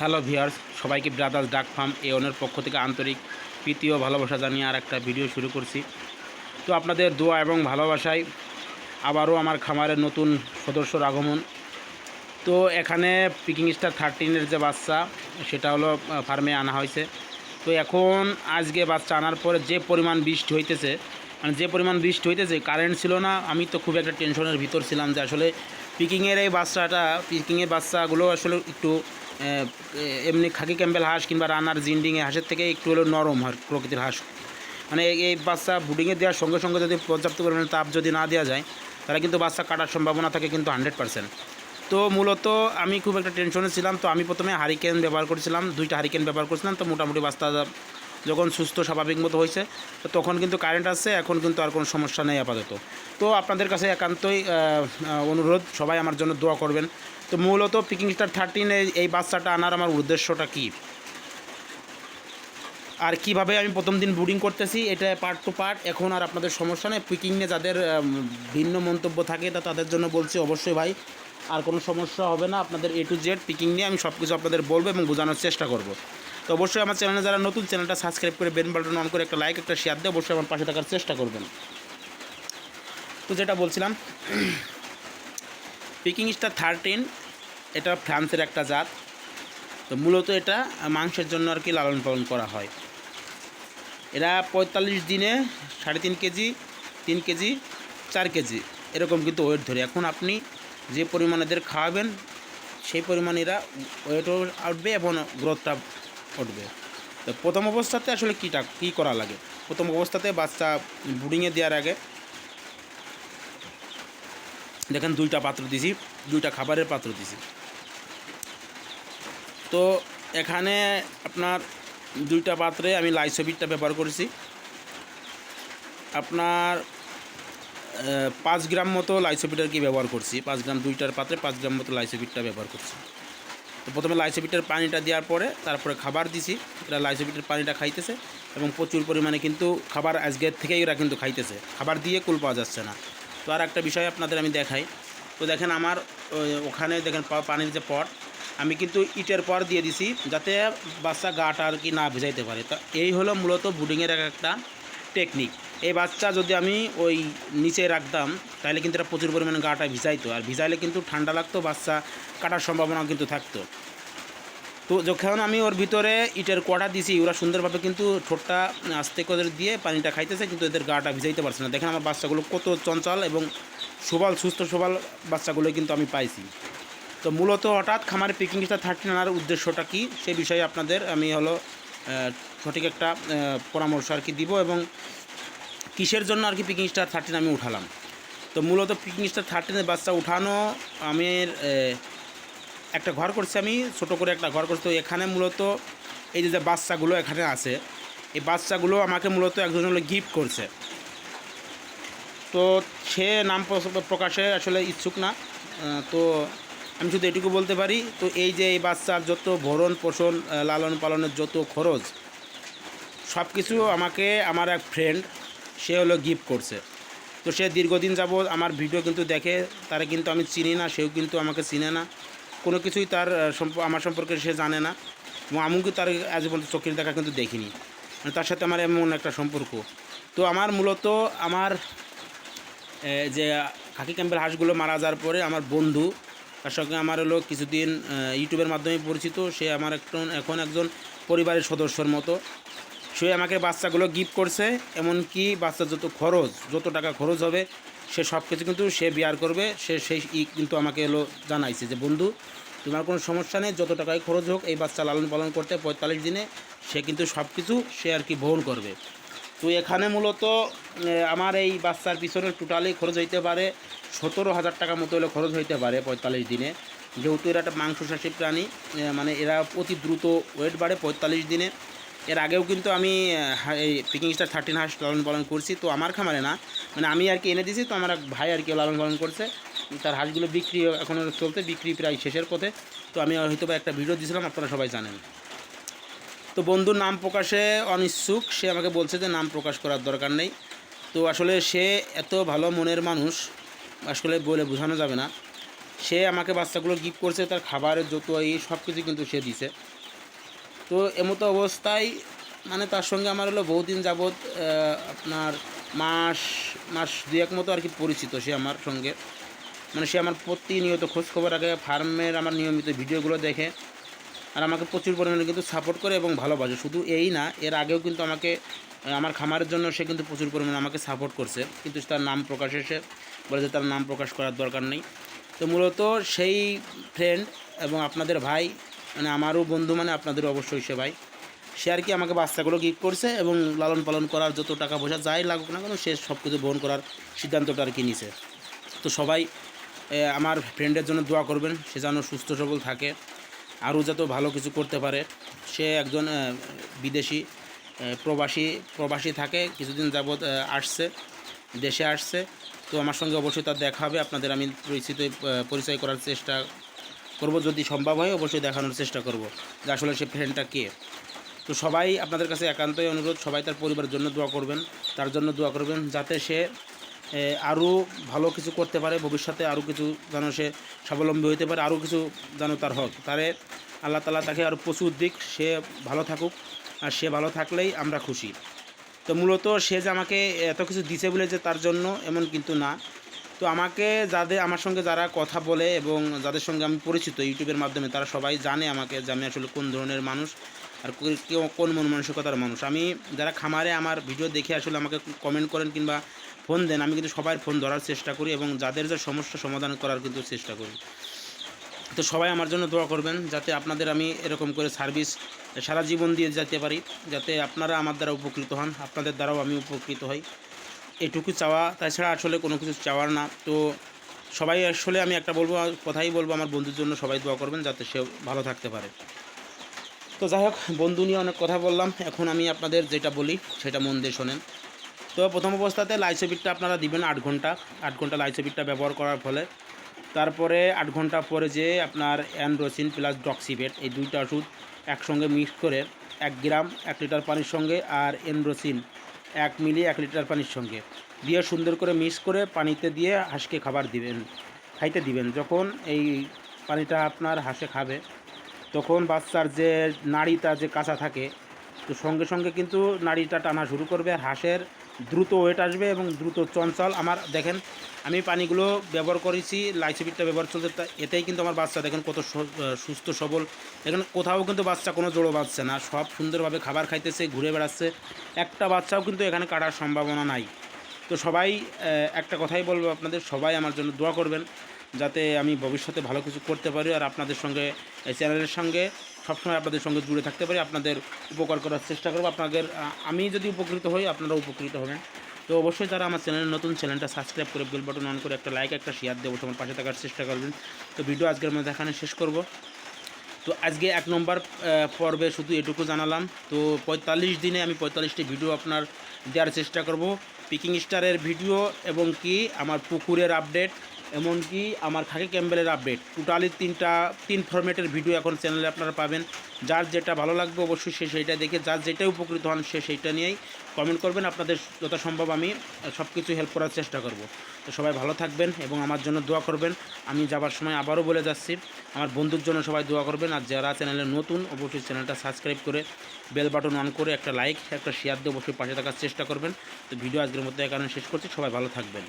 Hello viewers সবাইকে brothers duck farm এ ওনের পক্ষ থেকে আন্তরিক প্রীতি ও ভালোবাসা জানিয়ে আর একটা ভিডিও শুরু করছি। তো আপনাদের দোয়া এবং ভালোবাসায় আবারও আমার খামারের নতুন সদস্যর আগমন। তো এখানে পিকিং স্টার থার্টিনের যে বাচ্চা, সেটা হলো ফার্মে আনা হয়েছে। তো এখন আজকে বাচ্চা আনার পরে যে পরিমাণ বৃষ্টি হইতেছে মানে যে পরিমাণ বৃষ্টি হইতেছে কারেন্ট ছিল না, আমি তো খুব একটা টেনশনের ভিতর ছিলাম যে আসলে পিকিংয়ের এই বাচ্চাটা পিকিংয়ের বাচ্চাগুলো আসলে একটু এমনি খাকি ক্যাম্পেল হাঁস কিংবা রানার জিন্ডিংয়ে হাঁসের থেকে একটু হলেও নরম হয় প্রকৃতির হাঁস। মানে এই- বাচ্চা বুডিংয়ে দেওয়ার সঙ্গে সঙ্গে যদি পর্যাপ্ত পরিমাণে তাপ যদি না দেওয়া যায়, তাহলে কিন্তু বাচ্চা কাটার সম্ভাবনা থাকে কিন্তু হান্ড্রেড পার্সেন্ট তো মূলত আমি খুব একটা টেনশনে ছিলাম, তো আমি প্রথমে হারিকেন ব্যবহার করেছিলাম, দুইটা হারিকেন ব্যবহার করছিলাম, তো মোটামুটি বাচ্চা যখন সুস্থ, স্বাভাবিক মতো হয়েছে, তো তখন কিন্তু কারেন্ট আসছে, এখন কিন্তু আর কোনো সমস্যা নেই আপাতত। তো আপনাদের কাছে একান্তই অনুরোধ, সবাই আমার জন্য দোয়া করবেন। তো মূলত পিকিং স্টার থার্টিন এই বাচ্চাটা আনার আমার উদ্দেশ্যটা কী? আর কীভাবে আমি প্রথম দিন বুডিং করতেছি, এটা পার্ট টু পার্ট এখন আর আপনাদের সমস্যা নেই। পিকিং নিয়ে যাদের ভিন্ন মন্তব্য থাকে, তা তাদের জন্য বলছি অবশ্যই ভাই, আর কোনো সমস্যা হবে না। আপনাদের এ টু জেড পিকিং নিয়ে আমি সব কিছু আপনাদের বলব এবং বোঝানোর চেষ্টা করব। তো অবশ্যই আমার চ্যানেলে যারা নতুন, চ্যানেলটা সাবস্ক্রাইব করে বেন বাটন অন করে একটা লাইক একটা শেয়ার দিয়ে অবশ্যই আমার পাশে থাকার চেষ্টা করবেন। তো যেটা বলছিলাম পিকিং স্টার থার্টিন এটা ফ্রান্সের একটা জাত। তো মূলত এটা মাংসের জন্য আর কি লালন পালন করা হয়। এরা পঁয়তাল্লিশ দিনে সাড়ে তিন কেজি তিন কেজি, চার কেজি, এরকম কিন্তু ওয়েট ধরে। এখন আপনি যে পরিমাণে এদের খাওয়াবেন, সেই পরিমাণে এরা ওয়েটও উঠবে এবং গ্রোথটা উঠবে। তো প্রথম অবস্থাতে আসলে কীটা, কী করা লাগে? প্রথম অবস্থাতে বাচ্চা বুডিংয়ে দেওয়ার আগে দেখেন দুইটা পাত্র দিছি, দুইটা খাবারের পাত্র দিছি। তো এখানে আপনার দুইটা পাত্রে আমি লাইসোবিটটা ব্যবহার করেছি। আপনার পাঁচ গ্রাম মতো লাইসোবিট আর কি ব্যবহার করছি? পাঁচ গ্রাম দুইটার পাত্রে পাঁচ গ্রাম মতো লাইসোবিটটা ব্যবহার করছি। তো প্রথমে লাইসোবিটের পানিটা দেওয়ার পরে তারপরে খাবার দিছি, এরা লাইসোবিটের পানিটা খাইতেছে এবং প্রচুর পরিমাণে কিন্তু খাবার আজকের থেকেই এরা কিন্তু খাইতেছে। খাবার দিয়ে কুল পাওয়া যাচ্ছে না। তো আর একটা বিষয় আপনাদের আমি দেখাই। তো দেখেন আমার ওখানে দেখেন পানির যে পট, আমি কিন্তু ইটের পর দিয়ে দিছি যাতে বাচ্চা গাটা আর কি না ভেজাইতে পারে। তা এই হলো মূলত বুডিংয়ের এক একটা টেকনিক। এই বাচ্চা যদি আমি ওই নিচে রাখতাম, তাহলে কিন্তু এটা প্রচুর পরিমাণে গাটা ভিজাইতো। আর ভিজাইলে কিন্তু ঠান্ডা লাগতো, বাচ্চা কাটার সম্ভাবনা কিন্তু থাকতো। তো যখন আমি ওর ভিতরে ইটের কড়া দিছি ওরা সুন্দরভাবে কিন্তু ঠোঁটটা আস্তে করে দিয়ে পানিটা খাইতেছে কিন্তু এদের গাটা ভিজাইতে পারছে না। দেখেন আমার বাচ্চাগুলো কত চঞ্চল এবং সবল সুস্থ সবল বাচ্চাগুলো কিন্তু আমি পাইছি। তো মূলত হঠাৎ খামারে পিকিং স্টার থার্টিন আনার উদ্দেশ্যটা কী সেই বিষয়ে আপনাদের আমি হলো সঠিক একটা পরামর্শ আর কি দিব এবং কিসের জন্য আর কি পিকিং স্টার থার্টিন আমি উঠালাম। তো মূলত পিকিং স্টার থার্টিনের বাচ্চা উঠানো আমি আহ, একটা ঘর করছি আমি, ছোট করে একটা ঘর করছি। তো এখানে মূলত এই যে বাচ্চাগুলো এখানে আছে, এই বাচ্চাগুলো আমাকে মূলত একজন হলো গিফট করছে। তো সে নাম প্র- প্রকাশে আসলে ইচ্ছুক না। তো আমি শুধু এটুকু বলতে পারি, তো এই যে এই বাচ্চার যত ভরণ পোষণ লালন পালনের যত খরচ সব কিছু আমাকে, আমার এক ফ্রেন্ড সে হলো গিফট করছে। তো সে দীর্ঘদিন যাবৎ আমার ভিডিও কিন্তু দেখে, তারা কিন্তু আমি চিনি না, সেও কিন্তু আমাকে চিনে না। কোনো কিছুই তার আমার সম্পর্কে সে জানে না। এবং আমিও তার আজ পর্যন্ত চোখের দেখা কিন্তু দেখিনি। মানে তার সাথে আমার এমন একটা সম্পর্ক। তো আমার মূলত আমার যে খাকি ক্যাম্পের হাঁসগুলো মারা যাওয়ার পরে আমার বন্ধু, তার সঙ্গে আমার হলো কিছুদিন ইউটিউবের মাধ্যমে পরিচিত। সে আমার একজন এখন একজন পরিবারের সদস্যর মতো। সে আমাকে বাচ্চাগুলো গিফট করছে, এমনকি বাচ্চার যত খরচ, যত টাকা খরচ হবে সে সব কিছু কিন্তু সে বিয়ার করবে, সে সেই ই কিন্তু আমাকে এলো জানাইছে যে, বন্ধু, তোমার কোনো সমস্যা নেই, যত টাকায় খরচ হোক, এই বাচ্চা লালন পালন করতে পঁয়তাল্লিশ দিনে সে কিন্তু সব কিছু সে আর কি বহন করবে। তো এখানে মূলত আমার এই বাচ্চার পিছনে টোটালি খরচ হইতে পারে সতেরো হাজার টাকা মতো হলে খরচ হইতে পারে পঁয়তাল্লিশ দিনে। যেহেতু এরা একটা মাংসশাসী প্রাণী মানে এরা অতি দ্রুত ওয়েট বাড়ে পঁয়তাল্লিশ দিনে। এর আগেও কিন্তু আমি এই পিকিং স্টার থার্টিন হাঁস লালন পালন করছি, তো আমার খামারে না। মানে আমি আর কি এনে দিয়েছি, তো আমার ভাই আর কি লালন পালন করছে। তার হাঁসগুলো বিক্রি এখনও চলতে বিক্রি প্রায় শেষের পথে। তো আমি হয়তো একটা ভিডিও দিয়েছিলাম, আপনারা সবাই জানেন। তো বন্ধুর নাম প্রকাশে অনিচ্ছুক, সে আমাকে বলছে যে নাম প্রকাশ করার দরকার নেই। তো আসলে সে এত ভালো মনের মানুষ, আসলে বলে বোঝানো যাবে না। সে আমাকে বাচ্চাগুলো গিফট করছে, তার খাবারের যত এই সব কিছু কিন্তু সে দিছে। তো এমতো অবস্থায় মানে তার সঙ্গে আমার হলো বহুদিন যাবৎ আপনার মাস মাস দুয়েক মতো আর কি পরিচিত সে আমার সঙ্গে। মানে সে আমার প্রতিনিয়ত খোঁজ খবর রাখে ফার্মের আমার নিয়মিত ভিডিওগুলো দেখে আর আমাকে প্রচুর পরিমাণে কিন্তু সাপোর্ট করে এবং ভালোবাসে। শুধু এই না, এর আগেও কিন্তু আমাকে আমার খামারের জন্য সে কিন্তু প্রচুর পরিমাণে আমাকে সাপোর্ট করছে। কিন্তু তার নাম প্রকাশে সে বলেছে তার নাম প্রকাশ করার দরকার নেই। তো মূলত সেই ফ্রেন্ড এবং আপনাদের ভাই মানে আমারও বন্ধু মানে আপনাদের অবশ্যই সে ভাই সে আর কি আমাকে বাচ্চাগুলো গিফট করছে এবং লালন পালন করার যত টাকা পয়সা যাই লাগুক না কেন, সে সব কিছু বহন করার সিদ্ধান্তটা আর কি নিছে। তো সবাই আমার ফ্রেন্ডের জন্য দোয়া করবেন, সে যেন সুস্থ সবল থাকে। আরও যাতে ভালো কিছু করতে পারে। সে একজন বিদেশি প্রবাসী প্রবাসী থাকে, কিছুদিন যাবৎ আসছে, দেশে আসছে। তো আমার সঙ্গে অবশ্যই তার দেখা হবে। আপনাদের আমি পরিচিত পরিচয় করার চেষ্টা করব যদি সম্ভব হয়, অবশ্যই দেখানোর চেষ্টা করব যে আসলে সে ফ্রেন্ডটা কে। তো সবাই আপনাদের কাছে একান্তই অনুরোধ, সবাই তার পরিবারের জন্য দোয়া করবেন, তার জন্য দোয়া করবেন যাতে সে আরও ভালো কিছু করতে পারে, ভবিষ্যতে আরও কিছু যেন সে স্বাবলম্বী হতে পারে, আরও কিছু যেন তার হোক। তারে আল্লাহ তালা তাকে আরও প্রচুর দিক, সে ভালো থাকুক, আর সে ভালো থাকলেই আমরা খুশি। তো মূলত সে যে আমাকে এত কিছু দিছে বলে যে তার জন্য এমন কিন্তু না। তো আমাকে যাদের আমার সঙ্গে যারা কথা বলে এবং যাদের সঙ্গে আমি পরিচিত ইউটিউবের মাধ্যমে, তারা সবাই জানে আমাকে যে আমি আসলে কোন ধরনের মানুষ আর কোন মন মানসিকতার মানুষ। আমি যারা খামারে আমার ভিডিও দেখে আসলে আমাকে কমেন্ট করেন কিংবা ফোন দেন, আমি কিন্তু সবাই ফোন ধরার চেষ্টা করি এবং যাদের যে সমস্যা সমাধান করার কিন্তু চেষ্টা করি। তো সবাই আমার জন্য দোয়া করবেন যাতে আপনাদের আমি এরকম করে সার্ভিস সারা জীবন দিয়ে যেতে পারি, যাতে আপনারা আমার দ্বারা উপকৃত হন, আপনাদের দ্বারাও আমি উপকৃত হই। এটুকু চাওয়া, তাছাড়া আসলে কোনো কিছু চাওয়ার না। তো সবাই আসলে আমি একটা বলব, কথাই বলব, আমার বন্ধুর জন্য সবাই দোয়া করবেন যাতে সে ভালো থাকতে পারে। তো যাই হোক, বন্ধু নিয়ে অনেক কথা বললাম। এখন আমি আপনাদের যেটা বলি, সেটা মন দিয়ে শোনেন। তো প্রথম অবস্থাতে লাইসোবিটটা আপনারা দিবেন আট ঘণ্টা। আট ঘণ্টা লাইসোবিটটা ব্যবহার করার ফলে। তারপরে আট ঘণ্টা পরে যে আপনার অ্যান্ড্রোসিন প্লাস ডক্সিবেট এই দুইটা ওষুধ একসঙ্গে মিক্স করে এক গ্রাম, এক লিটার পানির সঙ্গে আর এন্ড্রোসিন এক মিলি এক লিটার পানির সঙ্গে। দিয়ে সুন্দর করে মিক্স করে পানিতে দিয়ে হাঁসকে খাবার দিবেন, খাইতে দিবেন। যখন এই পানিটা আপনার হাঁসে খাবে, তখন বাচ্চার যে নাড়িটা, যে কাঁচা থাকে, তো সঙ্গে সঙ্গে কিন্তু নাড়িটা টানা শুরু করবে। আর হাঁসের দ্রুত ওয়েট আসবে এবং দ্রুত চঞ্চল। আমার দেখেন, আমি পানিগুলো ব্যবহার করেছি, লাইসিবিটটা ব্যবহার চলছে এতেই কিন্তু আমার বাচ্চা দেখেন কত সুস্থ, সবল। দেখেন কোথাও কিন্তু বাচ্চা কোনো জোড়ো বাঁচছে না, সব সুন্দরভাবে খাবার খাইতেছে, ঘুরে বেড়াচ্ছে। একটা বাচ্চাও কিন্তু এখানে কাটার সম্ভাবনা নাই। তো সবাই একটা কথাই বলব আপনাদের, সবাই আমার জন্য দোয়া করবেন, যাতে আমি ভবিষ্যতে ভালো কিছু করতে পারি। আর আপনাদের সঙ্গে, এই চ্যানেলের সঙ্গে সবসময় আপনাদের সঙ্গে জুড়ে থাকতে পারি, আপনাদের উপকার করার চেষ্টা করব। আপনাদের আমি যদি উপকৃত হই, আপনারা উপকৃত হবেন। তো অবশ্যই যারা আমার চ্যানেলের নতুন, চ্যানেলটা সাবস্ক্রাইব করে বেল বাটন অন করে একটা লাইক, একটা শেয়ার দেবো আমার পাশে থাকার চেষ্টা করবেন। তো ভিডিও আজকের মধ্যে এখানে শেষ করব। তো আজকে এক নম্বর পর্বে শুধু এটুকু জানালাম। তো পঁয়তাল্লিশ দিনে আমি পঁয়তাল্লিশটি ভিডিও আপনার দেওয়ার চেষ্টা করব। পিকিং স্টারের ভিডিও এবং কি, আমার পুকুরের আপডেট এমনকি আমার খাকি ক্যাম্বেলের আপডেট টোটালি তিনটা, তিন ফরম্যাটের ভিডিও এখন চ্যানেলে আপনারা পাবেন। যার যেটা ভালো লাগবে অবশ্যই সে সেইটা দেখে, যার যেটা উপকৃত হন সে সেইটা নিয়েই কমেন্ট করবেন। আপনাদের যথাসম্ভব আমি সব কিছু হেল্প করার চেষ্টা করব। তো সবাই ভালো থাকবেন এবং আমার জন্য দোয়া করবেন। আমি যাবার সময় আবারও বলে যাচ্ছি, আমার বন্ধুর জন্য সবাই দোয়া করবেন। আর যারা চ্যানেলে নতুন, অবশ্যই চ্যানেলটা সাবস্ক্রাইব করে বেল বাটন অন করে একটা লাইক একটা শেয়ার দিয়ে অবশ্যই পাশে থাকার চেষ্টা করবেন। তো ভিডিও আজকের মধ্যে এখানে শেষ করছি। সবাই ভালো থাকবেন।